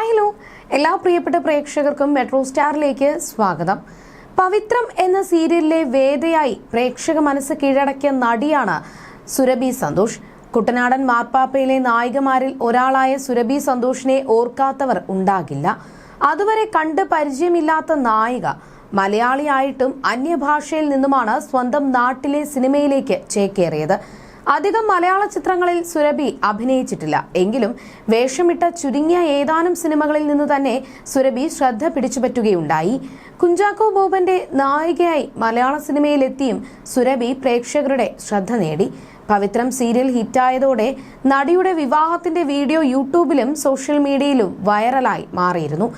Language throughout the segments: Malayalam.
ഹലോ എല്ലാ പ്രിയപ്പെട്ട പ്രേക്ഷകർക്കും മെട്രോ സ്റ്റാറിലേക്ക് സ്വാഗതം. പവിത്രം എന്ന സീരിയലിലെ വേദയായി പ്രേക്ഷക മനസ്സ് കീഴടക്കിയ നടിയാണ് സുരഭി സന്തോഷ്. കുട്ടനാടൻ മാർപ്പാപ്പയിലെ നായികമാരിൽ ഒരാളായ സുരഭി സന്തോഷിനെ ഓർക്കാത്തവർ ഉണ്ടാകില്ല. അതുവരെ കണ്ട് പരിചയമില്ലാത്ത നായിക മലയാളിയായിട്ടും അന്യഭാഷയിൽ നിന്നുമാണ് സ്വന്തം നാട്ടിലെ സിനിമയിലേക്ക് ചേക്കേറിയത്. അധികം മലയാള ചിത്രങ്ങളിൽ സുരഭി അഭിനയിച്ചിട്ടില്ല. എങ്കിലും വേഷമിട്ട ചുരുങ്ങിയ ഏതാനും സിനിമകളിൽ നിന്ന് തന്നെ സുരഭി ശ്രദ്ധ പിടിച്ചുപറ്റുകയുണ്ടായി. കുഞ്ചാക്കോ ബോബന്റെ നായികയായി മലയാള സിനിമയിലെത്തിയും സുരഭി പ്രേക്ഷകരുടെ ശ്രദ്ധ നേടി. പവിത്രം സീരിയൽ ഹിറ്റായതോടെ നടിയുടെ വിവാഹത്തിന്റെ വീഡിയോ യൂട്യൂബിലും സോഷ്യൽ മീഡിയയിലും വൈറലായി മാറിയിരുന്നു.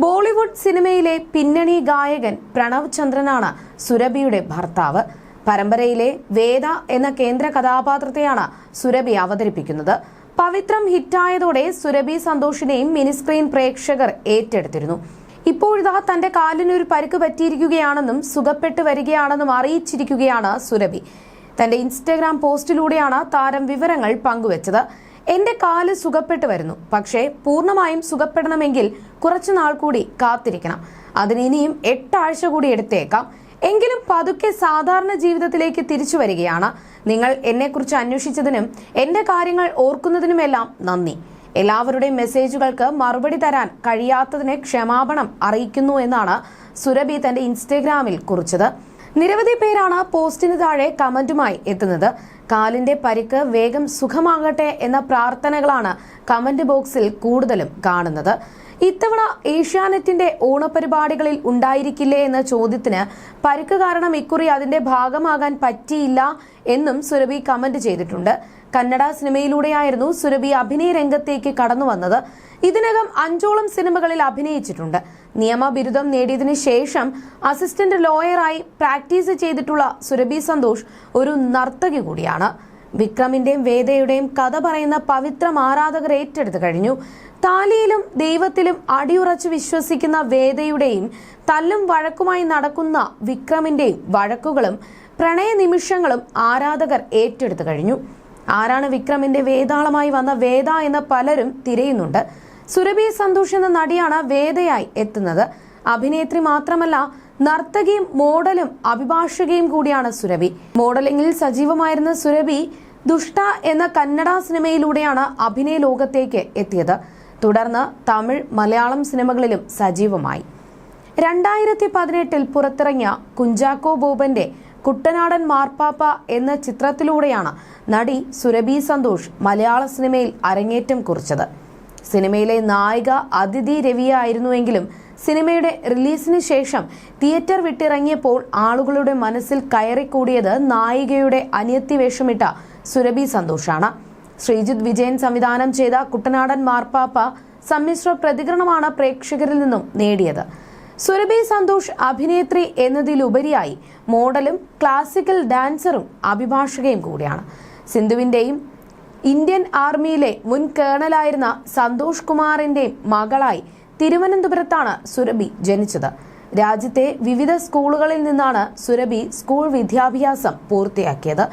ബോളിവുഡ് സിനിമയിലെ പിന്നണി ഗായകൻ പ്രണവ് ചന്ദ്രനാണ് സുരഭിയുടെ ഭർത്താവ്. പരമ്പരയിലെ വേദ എന്ന കേന്ദ്ര കഥാപാത്രത്തെയാണ് സുരഭി അവതരിപ്പിക്കുന്നത്. പവിത്രം ഹിറ്റായതോടെ സുരഭി സന്തോഷിനെയും മിനിസ്ക്രീൻ പ്രേക്ഷകർ ഏറ്റെടുത്തിരുന്നു. ഇപ്പോഴിതാ തന്റെ കാലിനൊരു പരിക്ക് പറ്റിയിരിക്കുകയാണെന്നും സുഖപ്പെട്ടു വരികയാണെന്നും അറിയിച്ചിരിക്കുകയാണ് സുരഭി. തന്റെ ഇൻസ്റ്റഗ്രാം പോസ്റ്റിലൂടെയാണ് താരം വിവരങ്ങൾ പങ്കുവച്ചത്. എന്റെ കാൽ സുഖപ്പെട്ടു വരുന്നു. പക്ഷേ പൂർണമായും സുഖപ്പെടണമെങ്കിൽ കുറച്ചുനാൾ കൂടി കാത്തിരിക്കണം. അതിന് ഇനിയും എട്ടാഴ്ച കൂടി എടുത്തേക്കാം. എങ്കിലും പതുക്കെ സാധാരണ ജീവിതത്തിലേക്ക് തിരിച്ചു വരികയാണ്. നിങ്ങൾ എന്നെക്കുറിച്ച് അന്വേഷിച്ചതിനും എന്റെ കാര്യങ്ങൾ ഓർക്കുന്നതിനുമെല്ലാം നന്ദി. എല്ലാവരുടെയും മെസ്സേജുകൾക്ക് മറുപടി തരാൻ കഴിയാത്തതിന് ക്ഷമാപണം അറിയിക്കുന്നു എന്നാണ് സുരഭി തന്റെ ഇൻസ്റ്റഗ്രാമിൽ കുറിച്ചത്. നിരവധി പേരാണ് പോസ്റ്റിന് താഴെ കമന്റുമായി എത്തുന്നത്. കാലിന്റെ പരിക്ക് വേഗം സുഖമാകട്ടെ എന്ന പ്രാർത്ഥനകളാണ് കമന്റ് ബോക്സിൽ കൂടുതലും കാണുന്നത്. ഇത്തവണ ഏഷ്യാനെറ്റിന്റെ ഓണപരിപാടികളിൽ ഉണ്ടായിരിക്കില്ലേ എന്ന ചോദ്യത്തിന് പരുക്ക് കാരണം ഇക്കുറി അതിന്റെ ഭാഗമാകാൻ പറ്റിയില്ല എന്നും സുരഭി കമന്റ് ചെയ്തിട്ടുണ്ട്. കന്നഡ സിനിമയിലൂടെയായിരുന്നു സുരഭി അഭിനയ രംഗത്തേക്ക് കടന്നു വന്നത്. ഇതിനകം അഞ്ചോളം സിനിമകളിൽ അഭിനയിച്ചിട്ടുണ്ട്. നിയമ ബിരുദം നേടിയതിനു ശേഷം അസിസ്റ്റന്റ് ലോയറായി പ്രാക്ടീസ് ചെയ്തിട്ടുള്ള സുരഭി സന്തോഷ് ഒരു നർത്തകി കൂടിയാണ്. വിക്രമിന്റെയും വേദയുടെയും കഥ പറയുന്ന പവിത്രം ആരാധകർ ഏറ്റെടുത്തു കഴിഞ്ഞു. താലിയിലും ദൈവത്തിലും അടിയുറച്ചു വിശ്വസിക്കുന്ന വേദയുടെയും തല്ലും വഴക്കുമായി നടക്കുന്ന വിക്രമിന്റെയും വഴക്കുകളും പ്രണയ നിമിഷങ്ങളും ആരാധകർ ഏറ്റെടുത്തു കഴിഞ്ഞു. ആരാണ് വിക്രമിന്റെ വേതാളമായി വന്ന വേദ എന്ന് പലരും തിരയുന്നുണ്ട്. സുരഭി സന്തോഷ് എന്ന നടിയാണ് വേദയായി എത്തുന്നത്. അഭിനേത്രി മാത്രമല്ല നർത്തകിയും മോഡലും അഭിഭാഷകയും കൂടിയാണ് സുരഭി. മോഡലിംഗിൽ സജീവമായിരുന്ന സുരഭി ദുഷ്ട എന്ന കന്നഡ സിനിമയിലൂടെയാണ് അഭിനയ ലോകത്തേക്ക് എത്തിയത്. തുടർന്ന് തമിഴ് മലയാളം സിനിമകളിലും സജീവമായി. രണ്ടായിരത്തി പതിനെട്ടിൽ പുറത്തിറങ്ങിയ കുഞ്ചാക്കോ ബോബന്റെ കുട്ടനാടൻ മാർപ്പാപ്പ എന്ന ചിത്രത്തിലൂടെയാണ് നടി സുരഭി സന്തോഷ് മലയാള സിനിമയിൽ അരങ്ങേറ്റം കുറിച്ചത്. സിനിമയിലെ നായിക അതിഥി രവിയായിരുന്നുവെങ്കിലും സിനിമയുടെ റിലീസിന് ശേഷം തിയേറ്റർ വിട്ടിറങ്ങിയപ്പോൾ ആളുകളുടെ മനസ്സിൽ കയറിക്കൂടിയത് നായികയുടെ അനിയത്തി വേഷമിട്ട സുരഭി സന്തോഷാണ്. ശ്രീജിത് വിജയൻ സംവിധാനം ചെയ്ത കുട്ടനാടൻ മാർപ്പാപ്പ സമ്മിശ്ര പ്രതികരണമാണ് പ്രേക്ഷകരിൽ നിന്നും നേടിയത്. സുരഭി സന്തോഷ് അഭിനേത്രി എന്നതിലുപരിയായി മോഡലും ക്ലാസിക്കൽ ഡാൻസറും അഭിഭാഷകയും കൂടിയാണ്. സിന്ധുവിന്റെയും ഇന്ത്യൻ ആർമിയിലെ മുൻ കേണലായിരുന്ന സന്തോഷ് കുമാറിന്റെയും മകളായി തിരുവനന്തപുരത്താണ് സുരഭി ജനിച്ചത്. രാജ്യത്തെ വിവിധ സ്കൂളുകളിൽ നിന്നാണ് സുരഭി സ്കൂൾ വിദ്യാഭ്യാസം പൂർത്തിയാക്കിയത്.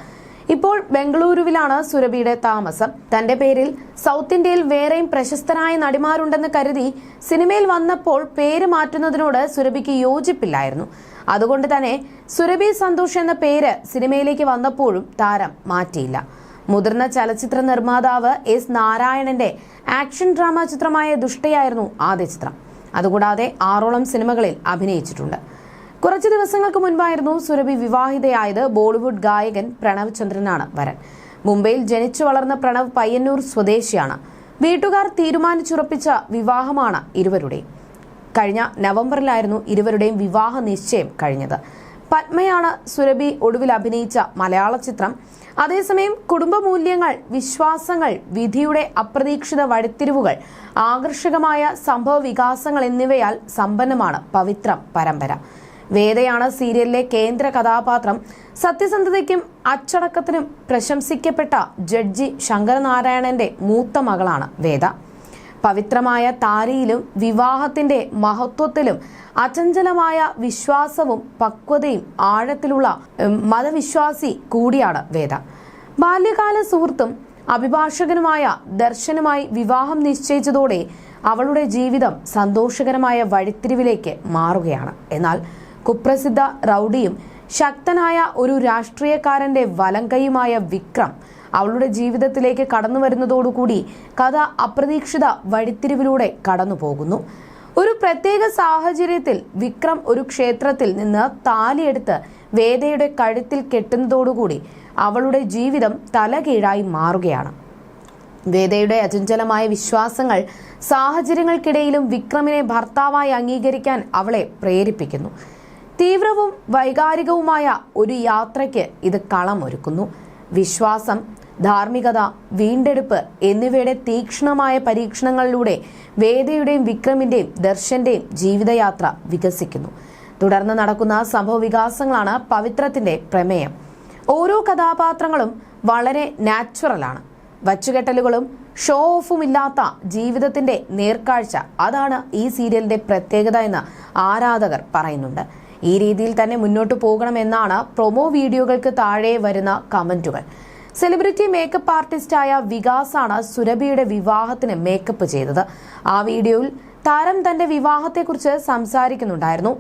ഇപ്പോൾ ബംഗളൂരുവിലാണ് സുരഭിയുടെ താമസം. തന്റെ പേരിൽ സൗത്ത് ഇന്ത്യയിൽ വേറെയും പ്രശസ്തരായ നടിമാരുണ്ടെന്ന് കരുതി സിനിമയിൽ വന്നപ്പോൾ പേര് മാറ്റുന്നതിനോട് സുരഭിക്ക് യോജിപ്പില്ലായിരുന്നു. അതുകൊണ്ട് തന്നെ സുരഭി സന്തോഷ് എന്ന പേര് സിനിമയിലേക്ക് വന്നപ്പോഴും താരം മാറ്റിയില്ല. മുതിർന്ന ചലച്ചിത്ര നിർമ്മാതാവ് എസ് നാരായണന്റെ ആക്ഷൻ ഡ്രാമ ചിത്രമായ ദുഷ്ടയായിരുന്നു ആദ്യ ചിത്രം. അതുകൂടാതെ ആറോളം സിനിമകളിൽ അഭിനയിച്ചിട്ടുണ്ട്. കുറച്ച് ദിവസങ്ങൾക്ക് മുൻപായിരുന്നു സുരഭി വിവാഹിതയായത് ബോളിവുഡ് ഗായകൻ പ്രണവ് ചന്ദ്രനാണ് വരൻ. മുംബൈയിൽ ജനിച്ചു വളർന്ന പ്രണവ് പയ്യന്നൂർ സ്വദേശിയാണ്. വീട്ടുകാർ തീരുമാനിച്ചുറപ്പിച്ച വിവാഹമാണ് ഇരുവരുടെയും കഴിഞ്ഞ നവംബറിലായിരുന്നു ഇരുവരുടെയും വിവാഹ നിശ്ചയം കഴിഞ്ഞത്. പത്മയാണ് സുരഭി ഒടുവിൽ അഭിനയിച്ച മലയാള ചിത്രം. അതേസമയം കുടുംബ മൂല്യങ്ങൾ വിശ്വാസങ്ങൾ വിധിയുടെ അപ്രതീക്ഷിത വഴിത്തിരിവുകൾ ആകർഷകമായ സംഭവ വികാസങ്ങൾ എന്നിവയാൽ സമ്പന്നമാണ് പവിത്രം പരമ്പര. വേദയാണ് സീരിയലിലെ കേന്ദ്ര കഥാപാത്രം. സത്യസന്ധതയ്ക്കും അച്ചടക്കത്തിനും പ്രശംസിക്കപ്പെട്ട ജഡ്ജി ശങ്കരനാരായണന്റെ മൂത്ത മകളാണ് വേദ. പവിത്രമായ താരിയിലും വിവാഹത്തിന്റെ മഹത്വത്തിലും അചഞ്ചലമായ വിശ്വാസവും പക്വതയും ആഴത്തിലുള്ള മതവിശ്വാസി കൂടിയാണ് വേദ. ബാല്യകാല സുഹൃത്തും അഭിഭാഷകനുമായ ദർശനുമായി വിവാഹം നിശ്ചയിച്ചതോടെ അവളുടെ ജീവിതം സന്തോഷകരമായ വഴിത്തിരിവിലേക്ക് മാറുകയാണ്. എന്നാൽ കുപ്രസിദ്ധ റൗഡിയും ശക്തനായ ഒരു രാഷ്ട്രീയക്കാരന്റെ വലങ്കയുമായ വിക്രം അവളുടെ ജീവിതത്തിലേക്ക് കടന്നു വരുന്നതോടുകൂടി കഥ അപ്രതീക്ഷിത വഴിത്തിരിവിലൂടെ കടന്നു പോകുന്നു. ഒരു പ്രത്യേക സാഹചര്യത്തിൽ വിക്രം ഒരു ക്ഷേത്രത്തിൽ നിന്ന് താലിയെടുത്ത് വേദയുടെ കഴുത്തിൽ കെട്ടുന്നതോടുകൂടി അവളുടെ ജീവിതം തലകീഴായി മാറുകയാണ്. വേദയുടെ അചഞ്ചലമായ വിശ്വാസങ്ങൾ സാഹചര്യങ്ങൾക്കിടയിലും വിക്രമിനെ ഭർത്താവായി അംഗീകരിക്കാൻ അവളെ പ്രേരിപ്പിക്കുന്നു. തീവ്രവും വൈകാരികവുമായ ഒരു യാത്രയ്ക്ക് ഇത് കളമൊരുക്കുന്നു. വിശ്വാസം ധാർമ്മികത വീണ്ടെടുപ്പ് എന്നിവയുടെ തീക്ഷ്ണമായ പരീക്ഷണങ്ങളിലൂടെ വേദയുടെയും വിക്രമിന്റെയും ദർശന്റെയും ജീവിതയാത്ര വികസിക്കുന്നു. തുടർന്ന് നടക്കുന്ന സംഭവ വികാസങ്ങളാണ് പവിത്രത്തിന്റെ പ്രമേയം. ഓരോ കഥാപാത്രങ്ങളും വളരെ നാച്ചുറലാണ്. വച്ചുകെട്ടലുകളും ഷോ ഓഫും ഇല്ലാത്ത ജീവിതത്തിന്റെ നേർക്കാഴ്ച. അതാണ് ഈ സീരിയലിന്റെ പ്രത്യേകത എന്ന് ആരാധകർ പറയുന്നുണ്ട്. ഈ രീതിയിൽ തന്നെ മുന്നോട്ട് പോകണമെന്നാണ് പ്രൊമോ വീഡിയോകൾക്ക് താഴെ വരുന്ന കമന്റുകൾ. സെലിബ്രിറ്റി മേക്കപ്പ് ആർട്ടിസ്റ്റായ ആണ് സുരഭിയുടെ വിവാഹത്തിന് മേക്കപ്പ് ചെയ്തത്. ആ വീഡിയോയിൽ താരം തന്റെ വിവാഹത്തെക്കുറിച്ച് സംസാരിക്കുന്നുണ്ടായിരുന്നു.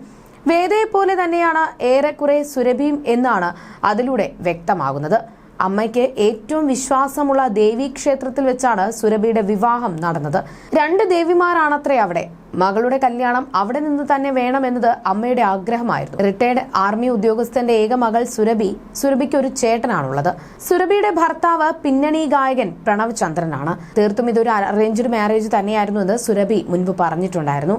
വേദയെ പോലെ തന്നെയാണ് ഏറെക്കുറെ സുരഭിയും എന്നാണ് അതിലൂടെ വ്യക്തമാകുന്നത്. അമ്മയ്ക്ക് ഏറ്റവും വിശ്വാസമുള്ള ദേവീ ക്ഷേത്രത്തിൽ വെച്ചാണ് സുരഭിയുടെ വിവാഹം നടന്നത്. രണ്ട് ദേവിമാരാണത്രേ അവിടെ. മകളുടെ കല്യാണം അവിടെ നിന്ന് തന്നെ വേണമെന്നത് അമ്മയുടെ ആഗ്രഹമായിരുന്നു. റിട്ടയർഡ് ആർമി ഉദ്യോഗസ്ഥന്റെ ഏക മകൾ സുരഭി സുരഭിക്ക് ഒരു ചേട്ടനാണുള്ളത്. സുരഭിയുടെ ഭർത്താവ് പിന്നണി ഗായകൻ പ്രണവ് ചന്ദ്രനാണ്. തീർത്തും ഇതൊരു അറേഞ്ച്ഡ് മാരേജ് തന്നെയായിരുന്നു എന്ന് സുരഭി മുൻപ് പറഞ്ഞിട്ടുണ്ടായിരുന്നു.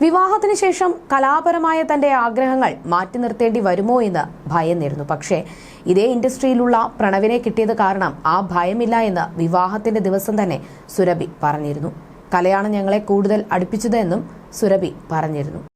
വിവാഹത്തിന് ശേഷം കലാപരമായ തന്റെ ആഗ്രഹങ്ങൾ മാറ്റി നിർത്തേണ്ടി വരുമോ എന്ന് ഭയന്നിരുന്നു. പക്ഷേ ഇതേ ഇൻഡസ്ട്രിയിലുള്ള പ്രണവിനെ കിട്ടിയത് കാരണം ആ ഭയമില്ല എന്ന് വിവാഹത്തിന്റെ ദിവസം തന്നെ സുരഭി പറഞ്ഞിരുന്നു. കലയാണ് ഞങ്ങളെ കൂടുതൽ അടുപ്പിച്ചതെന്നും സുരഭി പറഞ്ഞിരുന്നു.